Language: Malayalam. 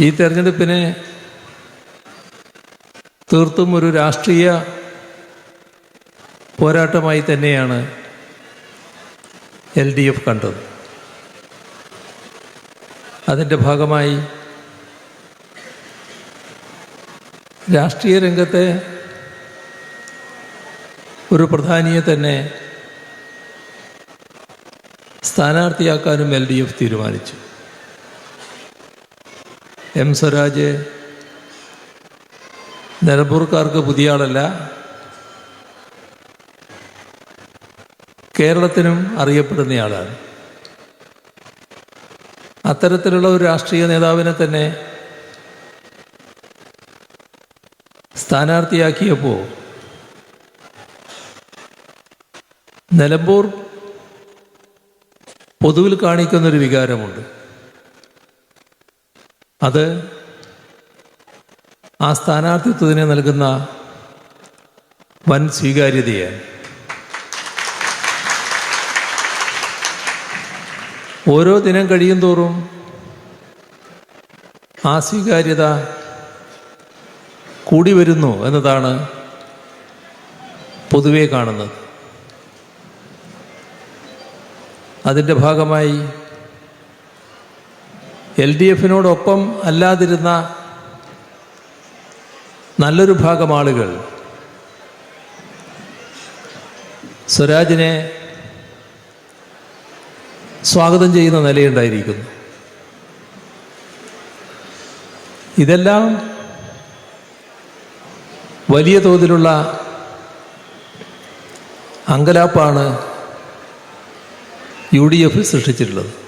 ഈ തെരഞ്ഞെടുപ്പിനെ തീർത്തും ഒരു രാഷ്ട്രീയ പോരാട്ടമായി തന്നെയാണ് എൽ ഡി എഫ് കണ്ടത്. അതിന്റെ ഭാഗമായി രാഷ്ട്രീയ രംഗത്തെ ഒരു പ്രധാനിയെ തന്നെ സ്ഥാനാർത്ഥിയാക്കാനും എൽ ഡി എഫ് തീരുമാനിച്ചു. എം സ്വരാജ്. നിലമ്പൂർക്കാർക്ക് പുതിയ ആളല്ല. കേരളത്തിനും അറിയപ്പെടുന്നയാളാണ് അത്തരത്തിലുള്ള ഒരു രാഷ്ട്രീയ നേതാവിനെ തന്നെ സ്ഥാനാർത്ഥിയാക്കിയപ്പോൾ നിലമ്പൂർ പൊതുവിൽ കാണിക്കുന്നൊരു വികാരമുണ്ട്. അത് ആ സ്ഥാനാർത്ഥിത്വത്തിന് നൽകുന്ന വൻ സ്വീകാര്യതയാണ് ഓരോ ദിനം കഴിയും തോറും ആ സ്വീകാര്യത കൂടി വരുന്നു എന്നതാണ് പൊതുവേ കാണുന്നത്. അതിന്റെ ഭാഗമായി എൽ ഡി എഫിനോടൊപ്പം അല്ലാതിരുന്ന നല്ലൊരു ഭാഗം ആളുകൾ സ്വരാജിനെ സ്വാഗതം ചെയ്യുന്ന നിലയുണ്ടായിരിക്കുന്നു. ഇതെല്ലാം വലിയ തോതിലുള്ള അങ്കലാപ്പാണ് യു ഡി എഫ് സൃഷ്ടിച്ചിട്ടുള്ളത്.